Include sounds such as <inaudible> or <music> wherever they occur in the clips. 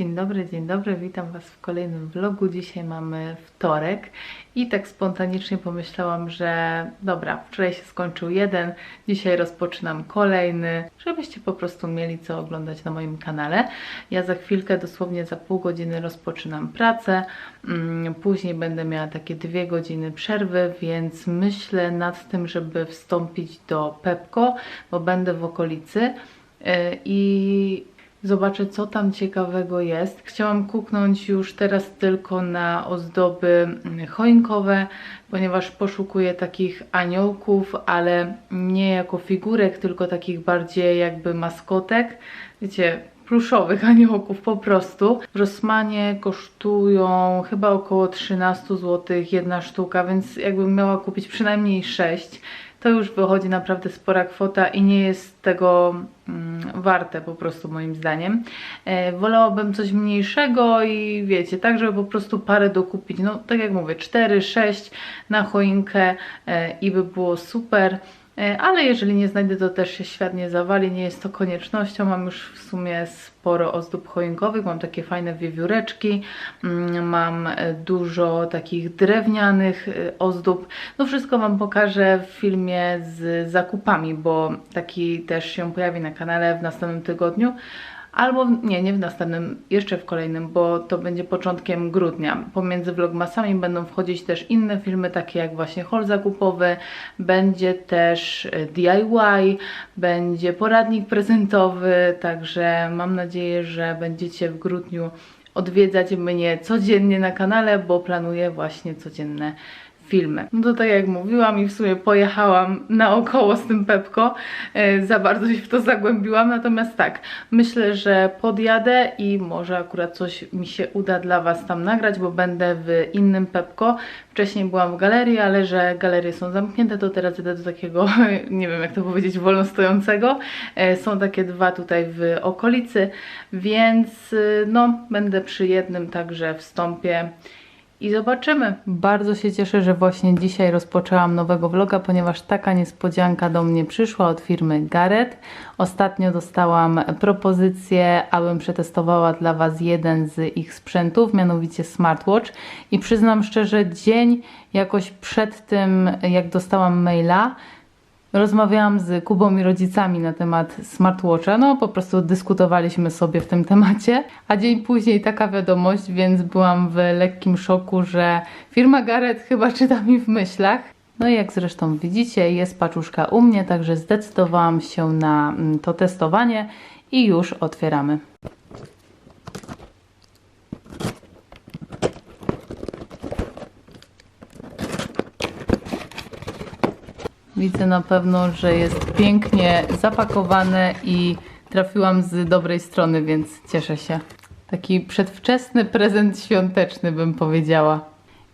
Dzień dobry, dzień dobry, witam Was w kolejnym vlogu. Dzisiaj mamy wtorek i tak spontanicznie pomyślałam, że dobra, wczoraj się skończył jeden, dzisiaj rozpoczynam kolejny, żebyście po prostu mieli co oglądać na moim kanale. Ja za chwilkę, dosłownie za pół godziny rozpoczynam pracę, mm, później będę miała takie dwie godziny przerwy, więc myślę nad tym, żeby wstąpić do Pepko, bo będę w okolicy yy, i Zobaczę, co tam ciekawego jest. Chciałam kuknąć już teraz tylko na ozdoby mm, choinkowe, ponieważ poszukuję takich aniołków, ale nie jako figurek, tylko takich bardziej jakby maskotek. Wiecie, pluszowych <laughs> aniołków po prostu. W Rossmanie kosztują chyba około 13 zł jedna sztuka, więc jakbym miała kupić przynajmniej 6 to już wychodzi naprawdę spora kwota i nie jest tego mm, warte po prostu moim zdaniem. E, wolałabym coś mniejszego i wiecie, tak żeby po prostu parę dokupić, no tak jak mówię, 4, 6 na choinkę e, i by było super. E, ale jeżeli nie znajdę, to też się świetnie zawali, nie jest to koniecznością. Mam już w sumie sporo ozdób choinkowych, mam takie fajne wiewióreczki, mm, mam e, dużo takich drewnianych e, ozdób. No wszystko Wam pokażę w filmie z zakupami, bo taki też się pojawi na kanale w następnym tygodniu albo nie, nie w następnym, jeszcze w kolejnym, bo to będzie początkiem grudnia. Pomiędzy vlogmasami będą wchodzić też inne filmy, takie jak właśnie haul zakupowy, będzie też e, DIY, będzie poradnik prezentowy, także mam nadzieję, że będziecie w grudniu odwiedzać mnie codziennie na kanale, bo planuję właśnie codzienne filmy. No to tak jak mówiłam i w sumie pojechałam naokoło z tym Pepko, e, za bardzo się w to zagłębiłam, natomiast tak, myślę, że podjadę i może akurat coś mi się uda dla Was tam nagrać, bo będę w innym Pepko. Wcześniej byłam w galerii, ale że galerie są zamknięte, to teraz idę do takiego, <laughs> nie wiem jak to powiedzieć, wolnostojącego. E, są takie dwa tutaj w okolicy, więc e, no, będę przy jednym także wstąpię i zobaczymy. Bardzo się cieszę, że właśnie dzisiaj rozpoczęłam nowego vloga, ponieważ taka niespodzianka do mnie przyszła od firmy Gareth. Ostatnio dostałam propozycję, abym przetestowała dla Was jeden z ich sprzętów, mianowicie smartwatch i przyznam szczerze, dzień jakoś przed tym, jak dostałam maila, Rozmawiałam z Kubą i rodzicami na temat smartwatcha, no po prostu dyskutowaliśmy sobie w tym temacie, a dzień później taka wiadomość, więc byłam w lekkim szoku, że firma Garrett chyba czyta mi w myślach. No i jak zresztą widzicie, jest paczuszka u mnie, także zdecydowałam się na mm, to testowanie i już otwieramy. Widzę na pewno, że jest pięknie zapakowane i trafiłam z dobrej strony, więc cieszę się. Taki przedwczesny prezent świąteczny bym powiedziała.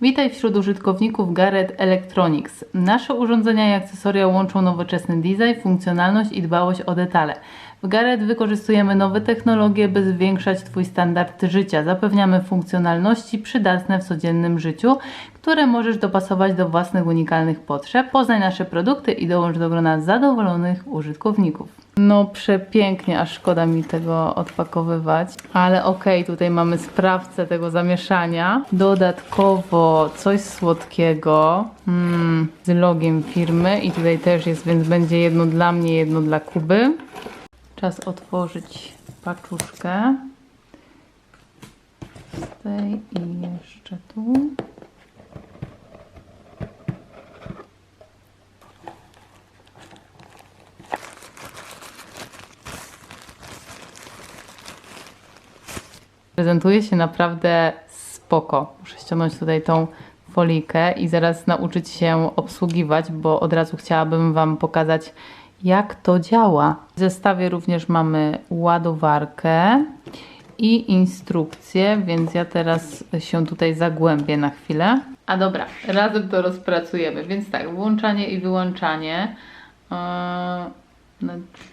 Witaj wśród użytkowników Garrett Electronics. Nasze urządzenia i akcesoria łączą nowoczesny design, funkcjonalność i dbałość o detale. W Garrett wykorzystujemy nowe technologie, by zwiększać Twój standard życia. Zapewniamy funkcjonalności przydatne w codziennym życiu, które możesz dopasować do własnych unikalnych potrzeb. Poznaj nasze produkty i dołącz do grona zadowolonych użytkowników. No przepięknie, aż szkoda mi tego odpakowywać. Ale okej, okay, tutaj mamy sprawcę tego zamieszania. Dodatkowo coś słodkiego mm, z logiem firmy i tutaj też jest, więc będzie jedno dla mnie, jedno dla Kuby. Czas otworzyć paczuszkę. Z tej i jeszcze tu. Prezentuje się naprawdę spoko. Muszę ściągnąć tutaj tą folikę i zaraz nauczyć się obsługiwać, bo od razu chciałabym Wam pokazać jak to działa. W zestawie również mamy ładowarkę i instrukcję, więc ja teraz się tutaj zagłębię na chwilę. A dobra, razem to rozpracujemy, więc tak, włączanie i wyłączanie.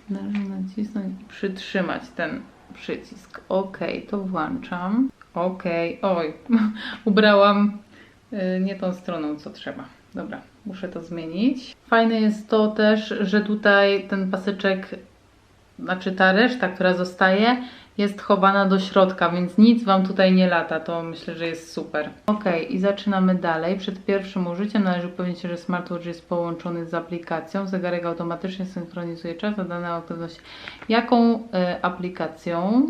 Należy nacisnąć i przytrzymać ten przycisk. Ok, to włączam. Ok, oj, <laughs> ubrałam y, nie tą stroną, co trzeba. Dobra, muszę to zmienić. Fajne jest to też, że tutaj ten paseczek, znaczy ta reszta, która zostaje, jest chowana do środka, więc nic Wam tutaj nie lata, to myślę, że jest super. Ok, i zaczynamy dalej. Przed pierwszym użyciem należy upewnić się, że smartwatch jest połączony z aplikacją. Zegarek automatycznie synchronizuje czas a daną aktywność. Jaką y, aplikacją?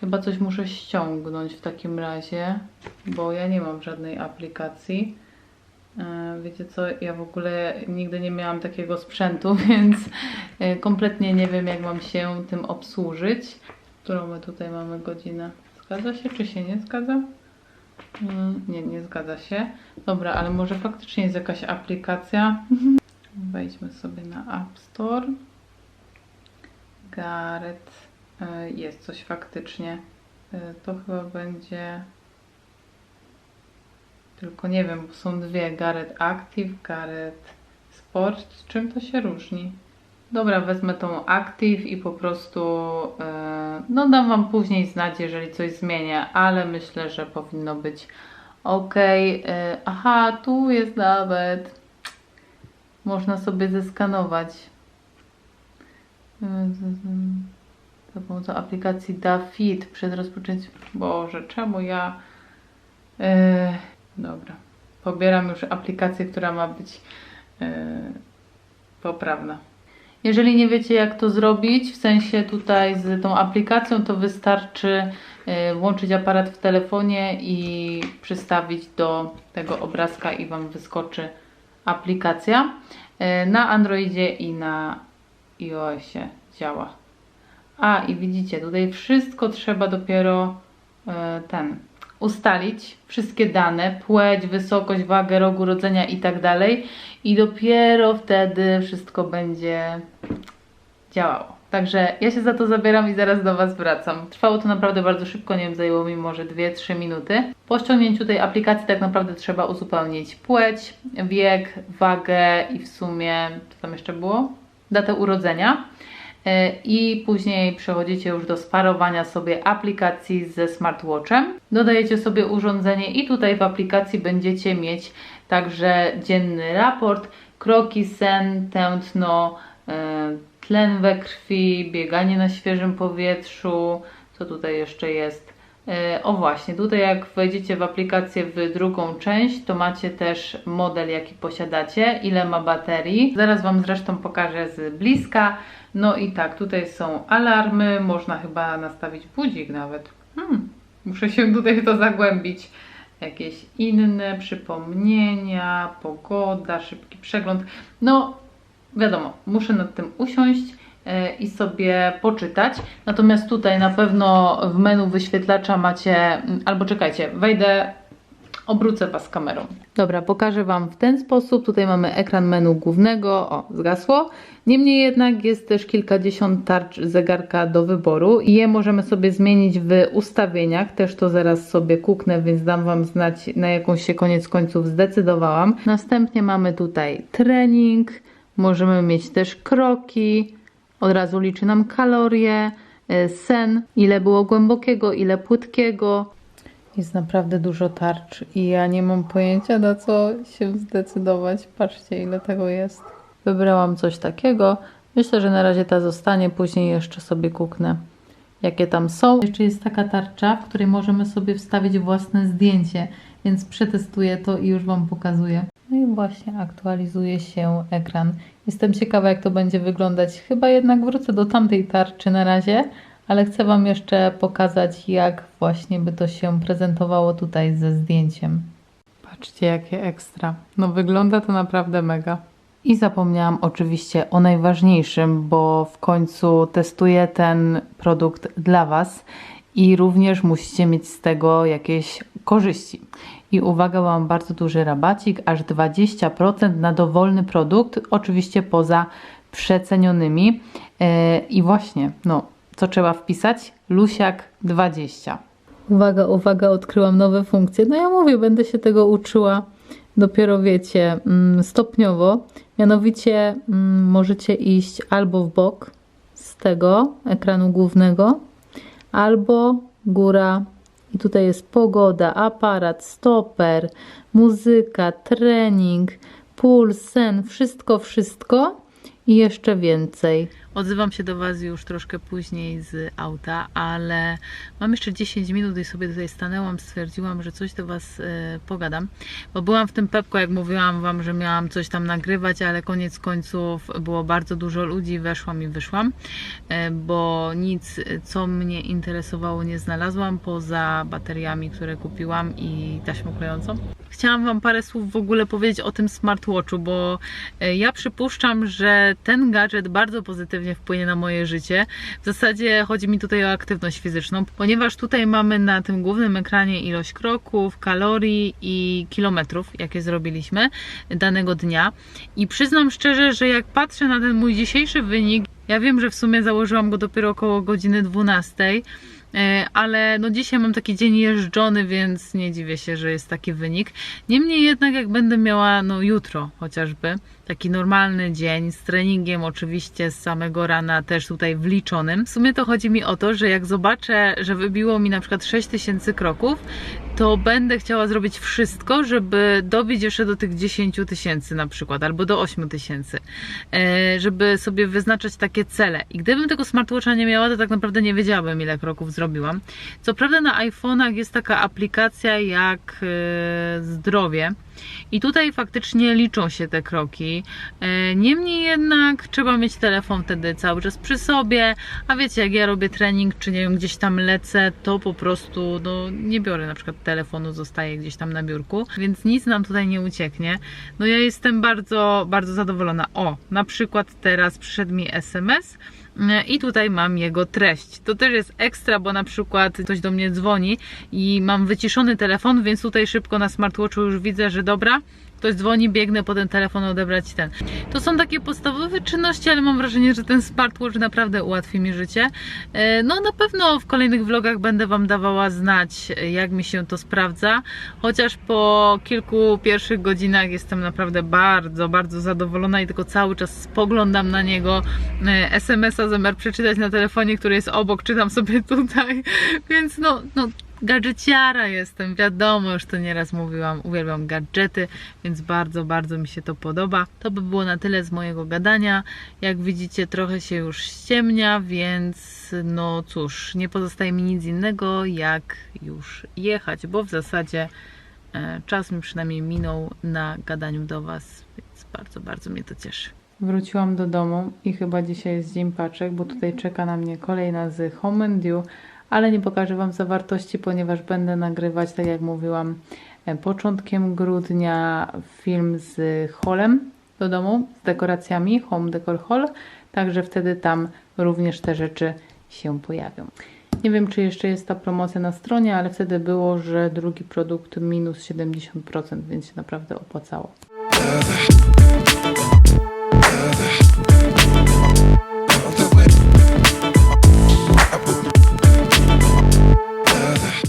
Chyba coś muszę ściągnąć w takim razie, bo ja nie mam żadnej aplikacji. E, Wiecie co, ja w ogóle nigdy nie miałam takiego sprzętu, <laughs> więc e, kompletnie nie wiem, jak mam się tym obsłużyć. Którą my tutaj mamy godzinę? Zgadza się, czy się nie zgadza? Mm, Nie, nie zgadza się. Dobra, ale może faktycznie jest jakaś aplikacja. <laughs> Wejdźmy sobie na App Store. Gareth. E, Jest coś faktycznie. To chyba będzie. Tylko nie wiem, bo są dwie. Gareth Active, Gareth Sport. Czym to się różni? Dobra, wezmę tą Active i po prostu e, no dam Wam później znać, jeżeli coś zmienię, ale myślę, że powinno być ok. E, aha, tu jest nawet. Można sobie zeskanować. Z- Za pomocą aplikacji DaFit przed rozpoczęciem. Boże, czemu ja. E, dobra. Pobieram już aplikację, która ma być e, poprawna. Jeżeli nie wiecie, jak to zrobić, w sensie tutaj z tą aplikacją, to wystarczy e, włączyć aparat w telefonie i przystawić do tego obrazka i Wam wyskoczy aplikacja. E, Na Androidzie i na iOSie działa. A i widzicie, tutaj wszystko trzeba dopiero ten ustalić, wszystkie dane, płeć, wysokość, wagę, rok urodzenia i tak dalej. I dopiero wtedy wszystko będzie działało. Także ja się za to zabieram i zaraz do Was wracam. Trwało to naprawdę bardzo szybko, nie wiem, zajęło mi może 2-3 minuty. Po ściągnięciu tej aplikacji tak naprawdę trzeba uzupełnić płeć, wiek, wagę i w sumie, co tam jeszcze było? Datę urodzenia. E, I później przechodzicie już do sparowania sobie aplikacji ze smartwatchem. Dodajecie sobie urządzenie i tutaj w aplikacji będziecie mieć także dzienny raport, kroki, sen, tętno, e, tlen we krwi, bieganie na świeżym powietrzu. Co tutaj jeszcze jest? E, O właśnie, tutaj jak wejdziecie w aplikację w drugą część, to macie też model jaki posiadacie, ile ma baterii. Zaraz Wam zresztą pokażę z bliska. No i tak, tutaj są alarmy, można chyba nastawić budzik nawet. Hmm, muszę się tutaj w to zagłębić. Jakieś inne przypomnienia, pogoda, szybki przegląd. No, wiadomo, muszę nad tym usiąść i sobie poczytać. Natomiast tutaj na pewno w menu wyświetlacza macie, mm, albo czekajcie, wejdę, obrócę Was kamerą. Dobra, pokażę Wam w ten sposób. Tutaj mamy ekran menu głównego, o, zgasło. Niemniej jednak jest też kilkadziesiąt tarcz zegarka do wyboru i je możemy sobie zmienić w ustawieniach. Też to zaraz sobie kuknę, więc dam Wam znać, na jaką się koniec końców zdecydowałam. Następnie mamy tutaj trening, możemy mieć też kroki, od razu liczy nam kalorie, y, sen, ile było głębokiego, ile płytkiego. Jest naprawdę dużo tarcz i ja nie mam pojęcia na co się zdecydować. Patrzcie ile tego jest. Wybrałam coś takiego. Myślę, że na razie ta zostanie, później jeszcze sobie kuknę jakie tam są. Jeszcze jest taka tarcza, w której możemy sobie wstawić własne zdjęcie, więc przetestuję to i już Wam pokazuję. No i właśnie aktualizuje się ekran. Jestem ciekawa, jak to będzie wyglądać. Chyba jednak wrócę do tamtej tarczy na razie, ale chcę Wam jeszcze pokazać, jak właśnie by to się prezentowało tutaj ze zdjęciem. Patrzcie, jakie ekstra. No wygląda to naprawdę mega. I zapomniałam oczywiście o najważniejszym, bo w końcu testuję ten produkt dla Was i również musicie mieć z tego jakieś korzyści. I uwaga, mam bardzo duży rabacik, aż 20% na dowolny produkt, oczywiście poza przecenionymi. Yy, I właśnie, no, co trzeba wpisać? Lusiak 20. Uwaga, uwaga, odkryłam nowe funkcje. No ja mówię, będę się tego uczyła dopiero wiecie, mm, stopniowo. Mianowicie mm, możecie iść albo w bok z tego ekranu głównego, albo góra. I tutaj jest pogoda, aparat, stoper, muzyka, trening, puls, sen, wszystko, wszystko i jeszcze więcej. Odzywam się do Was już troszkę później z auta, ale mam jeszcze 10 minut i sobie tutaj stanęłam, stwierdziłam, że coś do Was e, pogadam, bo byłam w tym pepko, jak mówiłam Wam, że miałam coś tam nagrywać, ale koniec końców było bardzo dużo ludzi, weszłam i wyszłam, e, bo nic, co mnie interesowało, nie znalazłam poza bateriami, które kupiłam i taśmą klejącą. Chciałam Wam parę słów w ogóle powiedzieć o tym smartwatchu, bo e, ja przypuszczam, że ten gadżet bardzo pozytywnie wpłynie na moje życie. W zasadzie chodzi mi tutaj o aktywność fizyczną, ponieważ tutaj mamy na tym głównym ekranie ilość kroków, kalorii i kilometrów, jakie zrobiliśmy danego dnia. I przyznam szczerze, że jak patrzę na ten mój dzisiejszy wynik, ja wiem, że w sumie założyłam go dopiero około godziny 12. E, ale no dzisiaj mam taki dzień jeżdżony, więc nie dziwię się, że jest taki wynik. Niemniej jednak jak będę miała no jutro chociażby taki normalny dzień z treningiem oczywiście z samego rana też tutaj wliczonym. W sumie to chodzi mi o to, że jak zobaczę, że wybiło mi na przykład 6000 kroków, to będę chciała zrobić wszystko, żeby dobić jeszcze do tych 10 tysięcy na przykład, albo do 8 tysięcy, e, żeby sobie wyznaczać takie cele. I gdybym tego smartwatcha nie miała, to tak naprawdę nie wiedziałabym, ile kroków zrobiłam. Co prawda na iPhone'ach jest taka aplikacja jak e, zdrowie, i tutaj faktycznie liczą się te kroki. E, Niemniej jednak trzeba mieć telefon wtedy cały czas przy sobie, a wiecie, jak ja robię trening, czy nie wiem, gdzieś tam lecę, to po prostu no, nie biorę na przykład telefonu, zostaje gdzieś tam na biurku, więc nic nam tutaj nie ucieknie. No ja jestem bardzo, bardzo zadowolona. O, na przykład teraz przyszedł mi SMS, i tutaj mam jego treść. To też jest ekstra, bo na przykład ktoś do mnie dzwoni i mam wyciszony telefon, więc tutaj szybko na smartwatchu już widzę, że dobra, ktoś dzwoni, biegnę po ten telefon odebrać ten. To są takie podstawowe czynności, ale mam wrażenie, że ten smartwatch naprawdę ułatwi mi życie. E, No na pewno w kolejnych vlogach będę Wam dawała znać, jak mi się to sprawdza, chociaż po kilku pierwszych godzinach jestem naprawdę bardzo, bardzo zadowolona i tylko cały czas spoglądam na niego. E, SMS-a zamiar przeczytać na telefonie, który jest obok, czytam sobie tutaj, <laughs> więc no, no gadżeciara jestem, wiadomo, już to nieraz mówiłam, uwielbiam gadżety, więc bardzo, bardzo mi się to podoba. To by było na tyle z mojego gadania. Jak widzicie, trochę się już ściemnia, więc no cóż, nie pozostaje mi nic innego, jak już jechać, bo w zasadzie e, czas mi przynajmniej minął na gadaniu do Was, więc bardzo, bardzo mnie to cieszy. Wróciłam do domu i chyba dzisiaj jest dzień paczek, bo tutaj czeka na mnie kolejna z Home and Dew, ale nie pokażę Wam zawartości, ponieważ będę nagrywać, tak jak mówiłam, e, początkiem grudnia film z holem do domu, z dekoracjami, Home Decor Hall, także wtedy tam również te rzeczy się pojawią. Nie wiem, czy jeszcze jest ta promocja na stronie, ale wtedy było, że drugi produkt minus 70%, więc się naprawdę opłacało.